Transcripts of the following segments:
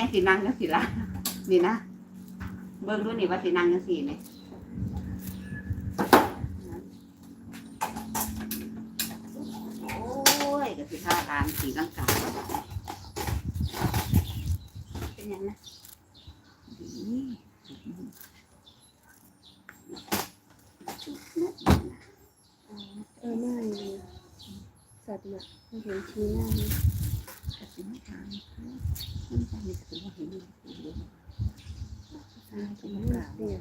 ยังสินั่งจังสิละนี่นะเบิ่งดูนี่ว่าสินั่งจังสิไหมโอ้ยกสิท่าทางสีร่างกายเป็นยังนะดีเออหน้าดีสัตว์เนี่ยไม่เห็นชี้หน้าเลย สิไม่ทางมันจะมีสิ่งว่าเห็นอยู่ในตัวตาจะไม่เสีย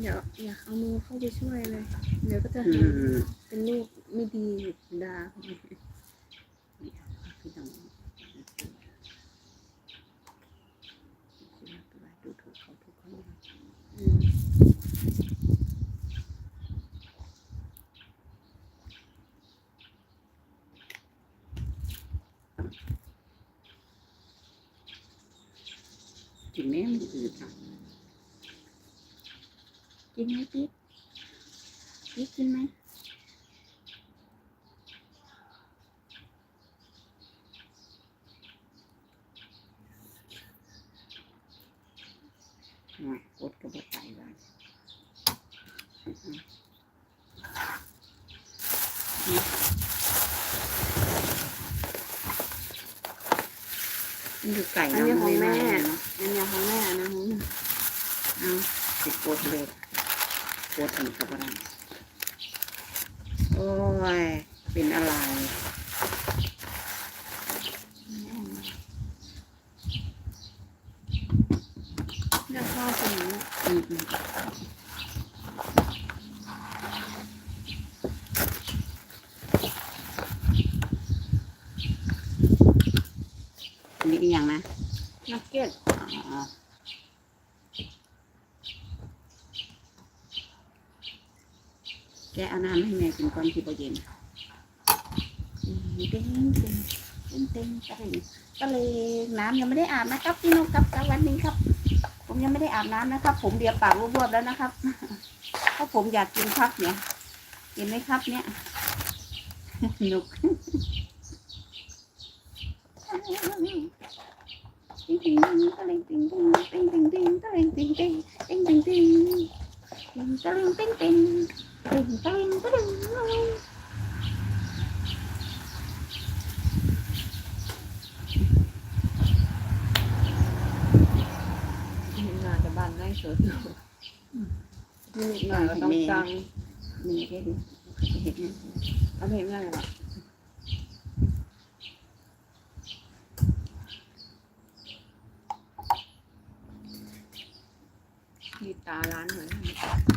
เดี๋ยวอยากเอามือเข้าไปช่วยเลย เดี๋ยวก็จะอืหามเป็นลูกไม่ดีด่า พี่น้องดูถูกเขาทุกคน อืม ถึงแม้มันอืดนะกิ นไหมพี่พี่กินไหมอะกดกระบอกไปเลยนี่คือไก่อันนี้ของแม่เนาะอันนี้ของแม่นะของเอาติดโกดเลยโกดอีกกับอะไรโอ้ย เป็นอะไรเลือกข้าวสมออืมอืมอันนี้อีกอย่างนะนักเก็ตอ๋อ แกเอาน้ำให้แม่กินก่อนที่พอเย็นเต็งเต็งเต็งเต็งตะเลงตะเลงน้ำยังไม่ได้อาบนะครับพี่นกครับครับวันนี้ครับ ผมยังไม่ได้อาบน้ำนะครับ ผมเดียวปากรวบๆแล้วนะครับเพราะผมอยากกินครับเนี่ยเห็นไหมครับเนี่ยหนุกติงติงตะเลงติงติงติงติงติงตะเลงติงติงติงติงติงติงตะเลงติงติง ติงตะเลงตะเลงเห็นงานแต่บ้านได้เสืออยู่นี่หน่อยก็ต้องจังมีแค่นี้เห็นไหมเอาเห็นง่ายหรอมีตาร้านเหมือน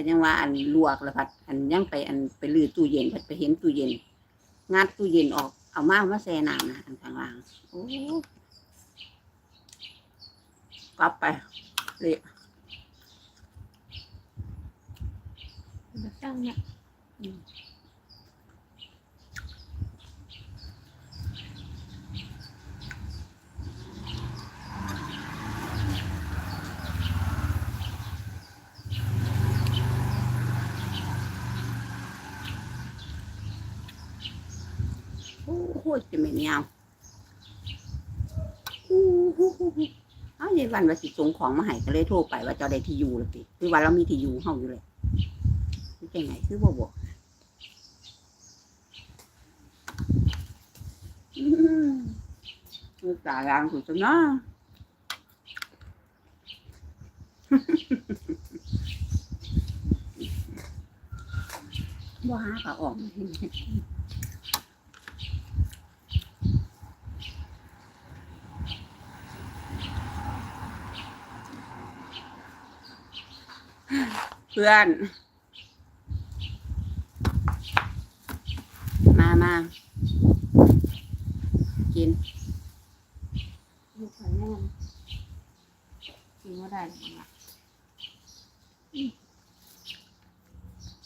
ก็ยังว่าอันลวกแล้วพัด อันยังไปอันไปลือตู้เย็นพัดไปเห็นตู้เย็น งัดตู้เย็นออก เอามาเอามาแช่น้ำนะอันข้างล่างโอ้กลับไปเลยจังเนี่ย โอ้โหจะไม่เงาอู้หูหูหูเอาในวันว่าสิส่งของมาให้ก็เลยโทรไปว่าเจ้าได้ที่อยู่แล้วสิคือว่าเรามีที่อยู่เฮาอยู่เลยคือจังไงคือบ่บอกอืมมือตาลางสุดเนาะบ่าหาก็ออกมา เห็นเพื่อน มามากินลูกไข่แม่กินว่าได้หรอ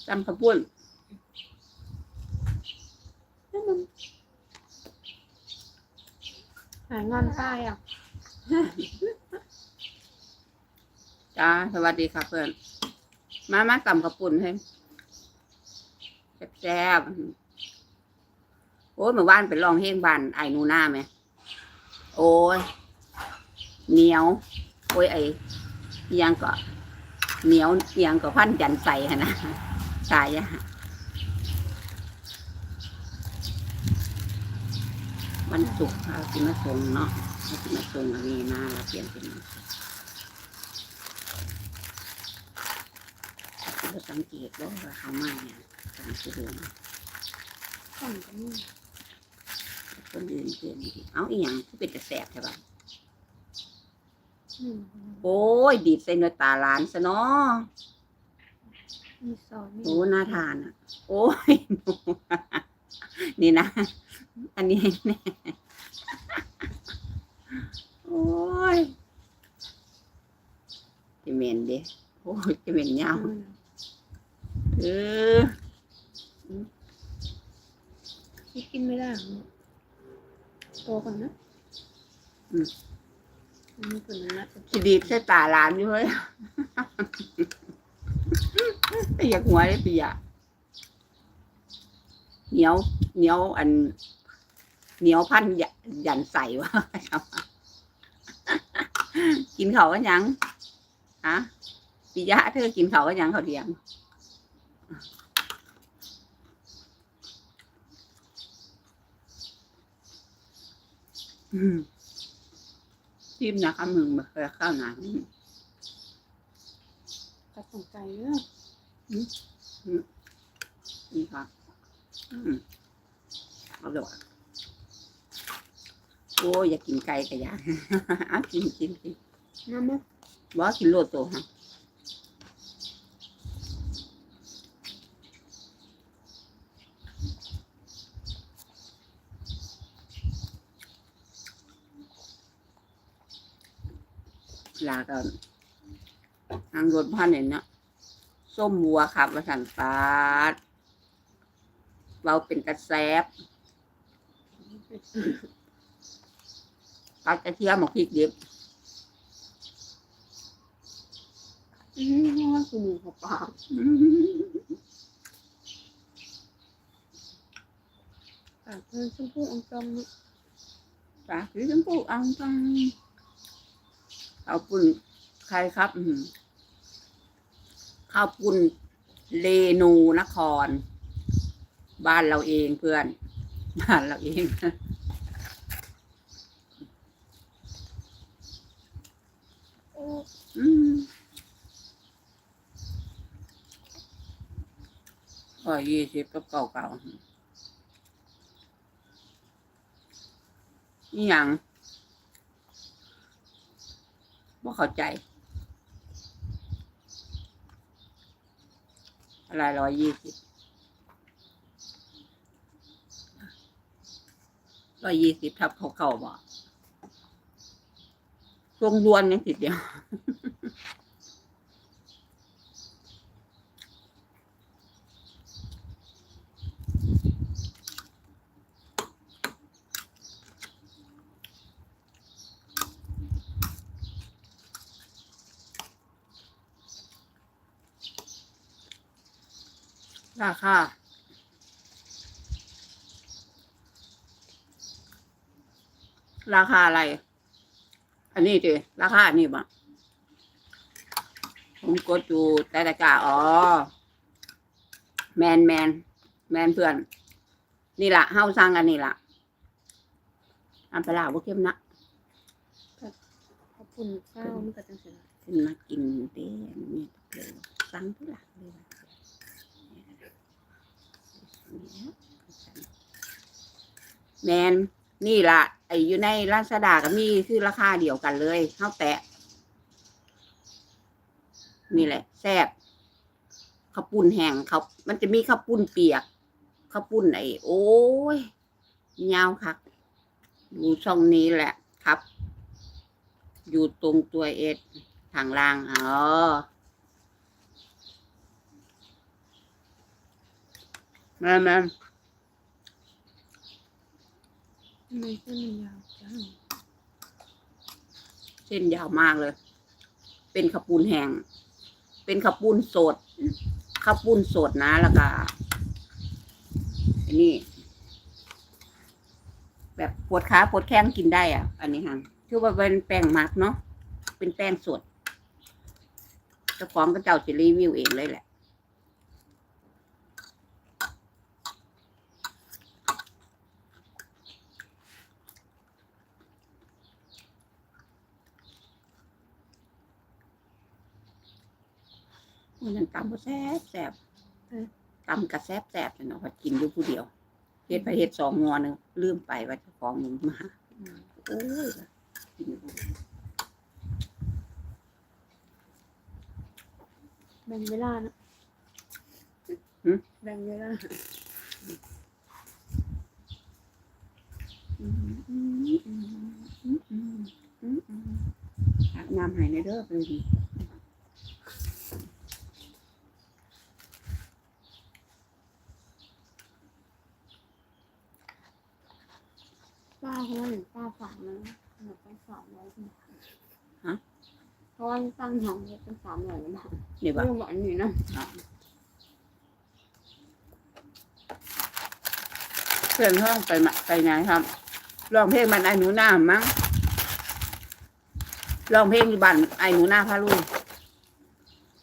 จำขาวปุ้นหายงอนใต้อะ จ้า สวัสดีค่ะเพื่อน มามาตำกระปุ่นให้แซ่บๆโอ้ยเมื่อวานไปลองเพลงบานไอ้หนูหน้าไหม โอ้ยเหนียว โอ้ยไอ้ยังก็เหนียวยังก็พันจันใส่หนนะตายอะมันสุกร์เอากินมาส่งเนาะเอากินมาส่งอันนี้มาแล้วเปลี่ยนเป็น เราสังเกตว่าเขามาเนี่ยสังเกตดูข้อนก็มีคนอื่นเกินอีกเอาอีหยังที่เป็นกระแสบใช่ปะหนึ่งโอ้ยดีดใส่เนื้อตาหลานซะเนาะมีซอยมีโอ้น่าทานอะ โอ้ยหนูนี่นะ อันนี้แน่โอ้ยจะเหม็นเด้โอ้ยจะเหม็นยาวเออ ที่กินไม่ได้หรอโตก่อนนะมีคนนั้นละ สิดีดใส่ ตาหลานอยู่เลยแต่อยากหัวเลยปีอะเหนียวเหนียวอัน เหนียวพันยยันใส่วะกินเขากันยังฮะปิยะเธอกินเขากันยังเขาเทียงอืม ทิมนะคะมึงมาเคยข้าวหนังตัดสนใจเนอะนี่ค่ะอืมเอาเดี๋ยวอะโอ้ยอยากกินไก่กะยาอะกินกินกินน้ำมั้ยบ่กินโลดโตฮะ ลาก็ทางรถพันเนี่ยเนาะส้มวัวครับว่าสันปาดเราเป็นกระแซบปักกระเทียมหมกพริกดิบอืมนี่ว่าคือหมูของปลาปากเพื่อนชมพู่องจอมเนอะปลาคือชมพูอังตัง ข้าวปุ้นใครครับข้าวปุ้นเรนูนคร บ้านเราเองเพื่อน บ้านเราเองอืมร้อยยี่สิบกับเก่าเก่าๆนี่ยัง ว่าเข้าใจอะไรร้อยยี่สิบร้อยยี่สิบทับเขาเข่าบ่ช่วงรวนนี่สิเดียว ราคาราคาอะไร อันนี้ดิราคาอันนี้บ่ผมกดอยู่แต่ตะกร้าอ๋อ แมนแมนแมนเพื่อน นี่ละเฮาสั่งอันนี้ละอันปลาร้าบ่เข้มนะขอบคุณข้าวมันก็จังสิละขึ้นมากินเด้อันนี้เลยสั่งทุกหลักเลยว่ะ แมนนี่ละไอ้อยู่ในร้านสดากับมีคือราคาเดียวกันเลยเท่าแตะนี่แหละแซ่บข้าวปุ้นแห้งเขามันจะมีข้าวปุ้นเปียกข้าวปุ้นไอ้โอ้ยยาวคักดูช่องนี้แหละครับ อยู่ตรงตัวเอสทางล่างอ๋อ แม่แม่ไมเส้นมันยาวจังเส้นยาวมากเลย เป็นข้าวปูนแห้ง เป็นข้าวปูนสดข้าวปูนสดนะแล้วก็อันนี้ แบบปวดขาปวดแข้งกินได้อะ อันนี้ฮะคือว่าเป็นแป้งมักเนาะ เป็นแป้งสดเจ้าของก็เจ้าจะรีวิวเองเลยแหละ มันยังตำก็แซ่บแซ่บตำกระแซ่บแซ่บเลยเนาะพอกินอยู่ผู้เดียวเฮ็ดไปเฮ็ดสองงอหนึงลืมไปว่าเจ้าของมันมาโอ้ยกินอยู่ผู้เดียวแบ่งเวลานะแบ่งเวลาอืมอืมอืมอืมอืมอืมอืมอาบน้ำให้ในเด้อไปดี ป้าเขาว่าหนึ่งป้าฝากนะหนูไปสามร้อยบาทเพราะว่าตั้งห้องเป็นสามร้อยบาทนี่บ่เรื่องแบบนี้นะเพื่อนห้องไปมาไปไหนครับร้องเพลงมันไอหนูหน้ามั้งร้องเพลงอยู่บ้านไอหนูหน้าพาลุย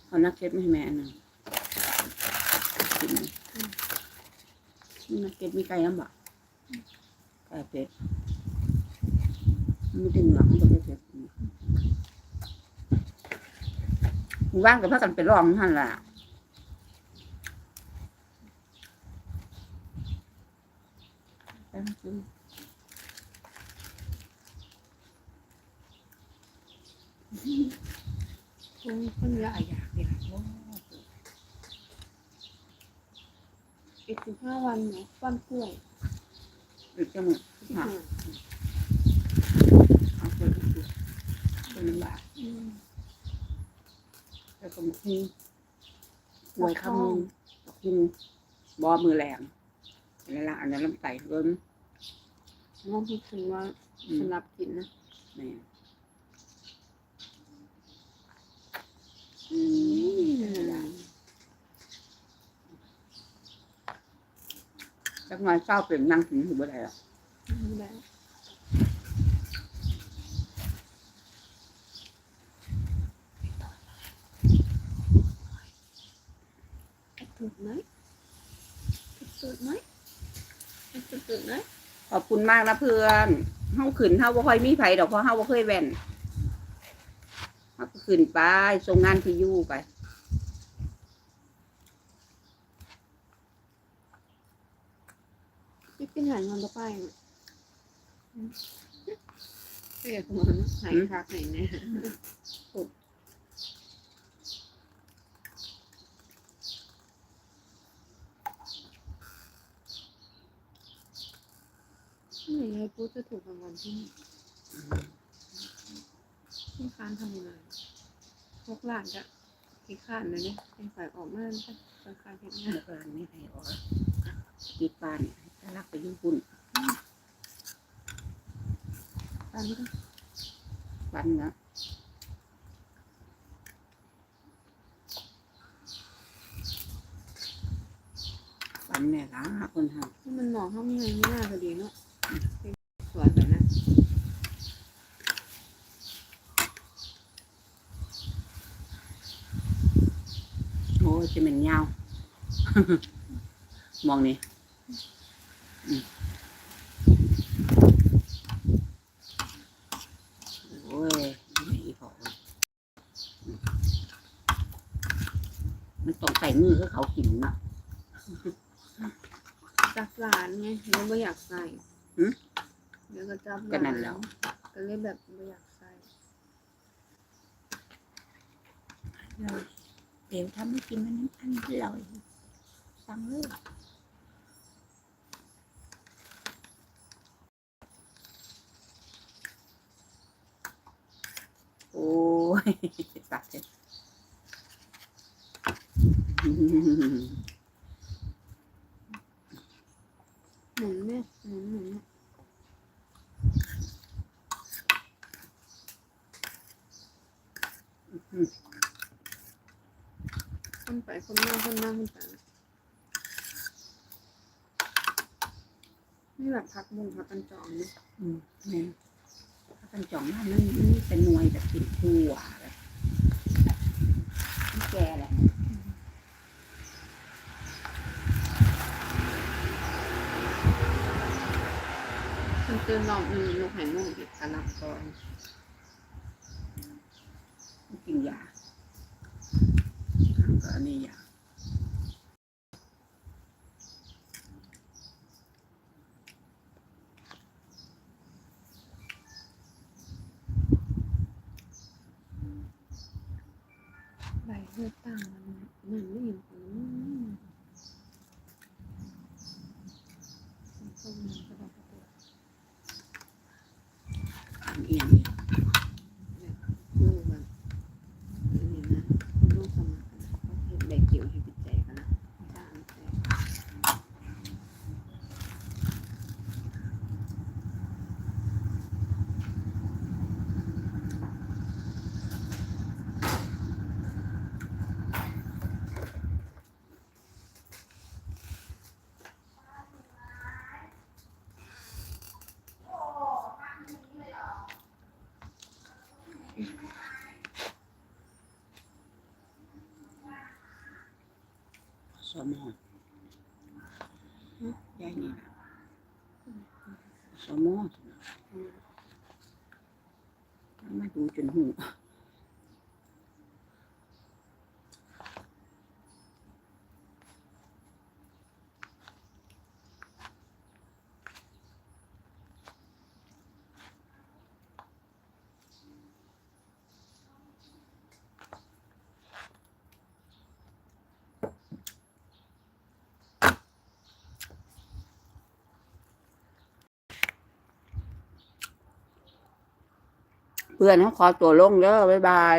เอานักเก็ตไม่ให้แม่อันหนึงกินไหมนี่นักเก็ตมีไก่น้ำบ่ไก่เป็ดมัน ไม่ได้เหงือกมันก็ไม่เผ็ดหมู่บ้านกับพากันไปร้องท่านล่ะแป๊บนึงคงคนละอยากเดียวอีกสิบห้าวันเนาะวันกล้วยอีกจังหวะสิบห้าเอาไปดูเป็นลำบาก อืม แล้วก็ มาทิ้งหวยข้าวมือทิ้งบอมือแรงแล้วละอันนั้นลำไส้เริ่มลองพูดถึงว่าอืมสำหรับกินนะแม่อืมจักหน่อยเศร้าเป็นนั่งถึงอยู่บ่ได้หรอก แบบถูกไหมถูกไหมถูกไหม ขอบ คุณมากนะเพื่อนเฮาขึ้นเฮาบ่ค่อยมีไผดอกเพราะเฮาบ่เคยแว่นเฮาก็ขึ้นไปส่งงานที่อยู่ไปที่กินหายงอนต่อไปเนี่ยเรียกมันหายคักไหนเนี่ย ไม่ยายพูจะถูกรางวัลที่นี่ที่ค้านทำงานพวกหลานจะขี้ข้านเลยเนี่ยเป็นฝ่ายออกมาเป็นการเห็นงานเมื่อวานนี้ให้ออกกีดปานถ้ารักไปอยู่ปุ่นตอนก็วันนะวันเนี่ยละคนทที่มันหมองห้องยังไงไม่น่าจะดีเนาะ เป็นสวนแบบนั้นำโอ้ยจะเป็นยาว มองนี่อืมโอ้ยไม่พออืมมันต้องใส่มือให้เขากินนะจักหลานไงเดี๋ยวไม่อยากใส่หืมเดี๋ยวก็จับหก็ลานั่นนแหล้ว ก็เลยแบบไม่อยากใส่เดี๋ยวทำให้กินมันอันอร่อยสั่งเลยโอ้ยตัดเลย หมุนเนี่ยหมุนหมุนเนี่ย อืม คนนั่งคุณตา นี่แบบพักบุงพักกันจองเนี่ยอืมแม่ถ้ากันจ่องว่ามันมันเป็นหน่วยแบบติดหัวแบบมันแก่แหละมันตื่นรอบหนึ่งลูกหายนุ่มอีกกระนับก่อนมันกินยาทางก็อันนี้ยา ใบเลือดตั้งมันมันไม่อยู่ของมันต้มมันก็ได้ก็ได้ อันเอียงเนี่ย ลูกมันนี่นะคุณลูกสมัครนะเขาเห็นใบเกี่ยวให้ปิดใจกันนะจ้างใจ สมองยายนี่นะสมองมาดูจนหู เพื่อนเขาขอตัวลงเด้อบ๊ายบาย